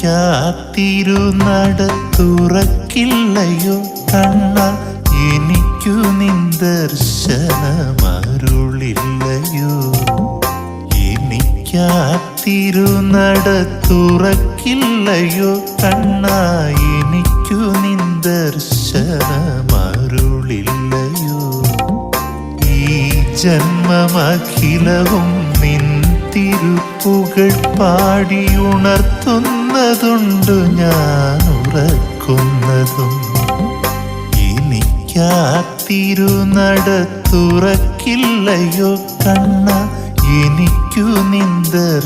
എനിക്കാത്തിരുനട തുറക്കില്ലയോ കണ്ണ എനിക്കു നിന്ദർശനമരുളില്ലയോ എനിക്കാത്തിരുനട തുറക്കില്ലയോ കണ്ണ എനിക്കു നിന്ദർശനമരുളില്ലയോ ഈ ജന്മമഖിലവും നിൻ തിരുപ്പുകൾ പാടി ഉണർത്തുന്നതുണ്ട് ഞാൻ ഉറക്കുന്നതും എനിക്കാത്തിരു നടത്തുറക്കില്ലയോ കണ്ണ എനിക്കു നിന്ദർശനമരുളി